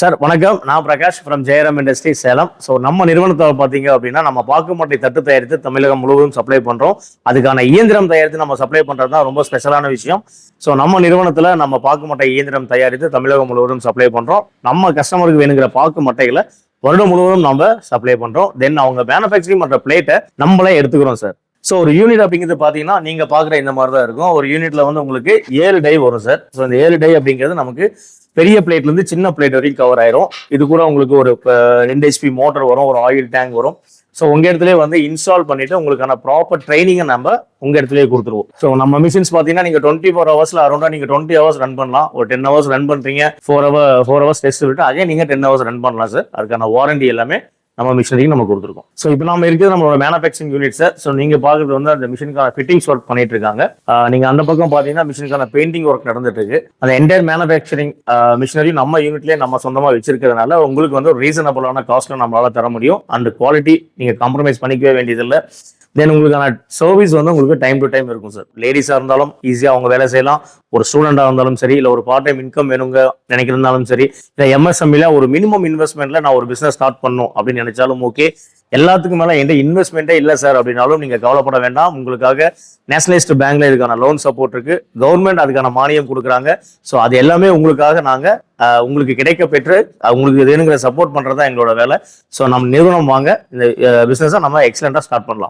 Sir வணக்கம். நான் Prakash from Jayaram industry Salem. So நம்ம நிறுவனத்தை பார்த்தீங்க அப்படின்னா நம்ம பாக்குமட்டை தட்டு தயாரித்து தமிழகம் முழுவதும் சப்ளை பண்ணுறோம் அதுக்கான இயந்திரம் தயாரித்து நம்ம சப்ளை பண்ணுறது தான் ரொம்ப ஸ்பெஷலான விஷயம். ஸோ நம்ம நிறுவனத்தில் நம்ம பாக்குமட்டை இயந்திரம் தயாரித்து தமிழகம் முழுவதும் சப்ளை பண்ணுறோம் நம்ம கஸ்டமருக்கு வேணுங்கிற பாக்கு மட்டைகளை வருடம் முழுவதும் நம்ம சப்ளை பண்ணுறோம் தென் அவங்க மேனுஃபேக்சரிங் பண்ணுற பிளேட்டை நம்மளே எடுத்துக்கிறோம் சார் ஸோ ஒரு யூனிட் அப்படிங்கிறது பார்த்தீங்கன்னா நீங்கள் பார்க்குற இந்த மாதிரி தான் இருக்கும். ஒரு யூனிட்ல வந்து உங்களுக்கு ஏழு டை வரும் சார் ஸோ இந்த ஏழு டை அப்படிங்கிறது நமக்கு பெரிய பிளேட்லேருந்து சின்ன பிளேட் வரைக்கும் கவர் ஆயிரும். இது கூட உங்களுக்கு ஒரு ரெண்டு ஹெச்பி மோட்டர் வரும் ஒரு ஆயில் டேங்க் வரும். ஸோ உங்க இடத்துல வந்து இன்ஸ்டால் பண்ணிட்டு உங்களுக்கான ப்ராப்பர் ட்ரைனிங்கை நம்ம உங்க இடத்துலயே கொடுத்துருவோம். ஸோ நம்ம மிஷின்ஸ் பார்த்தீங்கன்னா நீங்க டுவெண்ட்டி ஃபோர் ஹவர்ஸ்ல அரௌண்டா நீங்க டுவெண்ட்டி ஹவர்ஸ் ரன் பண்ணலாம். ஒரு டென் ஹவர்ஸ் ரன் பண்றீங்க. Four hour four hours test விட்டு அதே நீங்க டென் ஹவர்ஸ் ரன் பண்ணலாம் சார் அதுக்கான வாரண்டி எல்லாமே நம்ம மிஷினரிக்கு நம்ம கொடுத்துருக்கோம். ஸோ இப்போ நம்ம இருக்கிறது நம்மளோட மேனுஃபேக்சரிங் யூனிட்ஸ் ஸோ நீங்க பார்க்குறது வந்து அந்த மிஷினுக்கான ஃபிட்டிங்ஸ் ஒர்க் பண்ணிட்டு இருக்காங்க. நீங்கள் நீங்க அந்த பக்கம் பார்த்தீங்கன்னா மிஷினுக்கான பெயிண்டிங் ஒர்க் நடந்துட்டு இருக்கு அந்த என்டையர் மேனுஃபேக்சரிங் மிஷினரி நம்ம யூனிட்லேயே நம்ம சொந்தமாக வச்சிருக்கிறதுனால உங்களுக்கு வந்து ஒரு ரீசனபிளான காஸ்ட்ல நம்மளால தர முடியும். அந்த குவாலிட்டி நீங்க காம்ப்ரமைஸ் பண்ணிக்கவே வேண்டியதில்லை. தென் உங்களுக்கான சர்வீஸ் வந்து உங்களுக்கு டைம் டு டைம் இருக்கும் சார் லேடிஸாக இருந்தாலும் ஈஸியாக அவங்க வேலை செய்யலாம். ஒரு ஸ்டூடெண்டாக இருந்தாலும் சரி இல்லை ஒரு பார்ட் டைம் இன்கம் வேணுங்க நினைக்கிறதாலும் சரி இல்லை எம்எஸ்எம்இல ஒரு மினிமம் இன்வெஸ்ட்மெண்ட்ல நான் ஒரு பிசினஸ் ஸ்டார்ட் பண்ணணும் அப்படின்னு கிடைச்சாலும் ஓகே எல்லாத்துக்கும் மேல எந்த இன்வெஸ்ட்மெண்ட்டே இல்லை சார் அப்படின்னாலும் நீங்க கவலைப்பட வேண்டாம். உங்களுக்காக நேஷனலைஸ்டு பேங்க்ல இதுக்கான லோன் சப்போர்ட் இருக்கு. கவர்மெண்ட் அதுக்கான மானியம் கொடுக்குறாங்க. ஸோ அது எல்லாமே உங்களுக்காக நாங்க உங்களுக்கு கிடைக்க பெற்று உங்களுக்கு வேணுங்கிற சப்போர்ட் பண்றதா எங்களோட வேலை. ஸோ நம்ம நிறுவனம் வாங்க. இந்த பிஸ்னஸை நம்ம எக்ஸலண்ட்டாக ஸ்டார்ட் பண்ணலாம்.